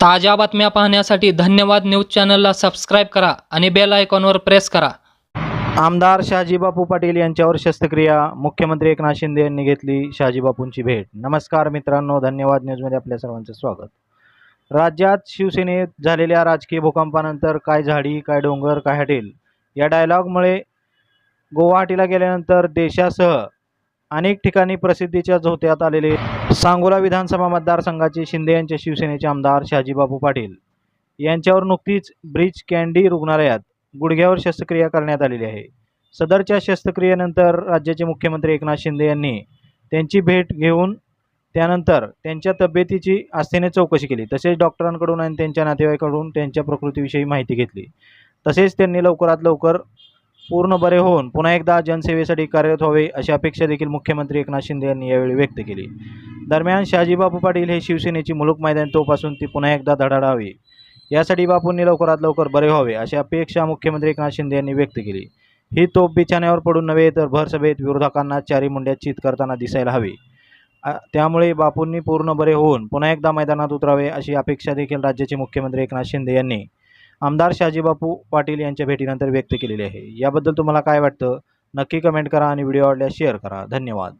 ताज्या बातम्या पाहण्यासाठी धन्यवाद न्यूज चॅनलला सबस्क्राईब करा आणि बेल आयकॉनवर प्रेस करा. आमदार शहाजीबापू पाटील यांच्यावर शस्त्रक्रिया. मुख्यमंत्री एकनाथ शिंदे यांनी घेतली शहाजीबापूंची भेट. नमस्कार मित्रांनो धन्यवाद न्यूजमध्ये आपल्या सर्वांचं स्वागत. राज्यात शिवसेनेत झालेल्या राजकीय भूकंपानंतर काय झाडी काय डोंगर काय हटेल? या डायलॉगमुळे गुवाहाटीला गेल्यानंतर देशासह अनेक ठिकाणी प्रसिद्धीच्या झोत्यात आलेले सांगोला विधानसभा मतदारसंघाचे शिंदे यांच्या शिवसेनेचे आमदार शहाजीबाबू पाटील यांच्यावर नुकतीच ब्रिज कॅन्डी रुग्णालयात गुडघ्यावर शस्त्रक्रिया करण्यात आलेली आहे. सदरच्या शस्त्रक्रियेनंतर राज्याचे मुख्यमंत्री एकनाथ शिंदे यांनी त्यांची भेट घेऊन त्यानंतर त्यांच्या तब्येतीची आस्थेने चौकशी केली. तसेच डॉक्टरांकडून आणि त्यांच्या नातेवाईकांकडून त्यांच्या प्रकृतीविषयी माहिती घेतली. तसेच त्यांनी लवकरात लवकर पूर्ण बरे होऊन पुन्हा एकदा जनसेवेसाठी कार्यरत व्हावे अशी अपेक्षा देखील मुख्यमंत्री एकनाथ शिंदे यांनी यावेळी व्यक्त केली. दरम्यान शहाजीबापू पाटील हे शिवसेनेची मुलूक मैदान तोपासून ती पुन्हा एकदा धडाडावी. यासाठी बापूंनी लवकरात लवकर बरे व्हावे अशी अपेक्षा मुख्यमंत्री एकनाथ शिंदे यांनी व्यक्त केली. ही तोप बिछाण्यावर पडून नव्हे तर भरसभेत विरोधकांना चारी मुंड्यात चित करताना दिसायला हवी. त्यामुळे बापूंनी पूर्ण बरे होऊन पुन्हा एकदा मैदानात उतरावे अशी अपेक्षा देखील राज्याचे मुख्यमंत्री एकनाथ शिंदे यांनी आमदार शाजीबापू पाटील यांच्या भेटीनंतर व्यक्त केलेली आहे. याबद्दल तुम्हाला काय वाटतं? नक्की कमेंट करा आणि व्हिडिओ आवडल्यास शेअर करा. धन्यवाद.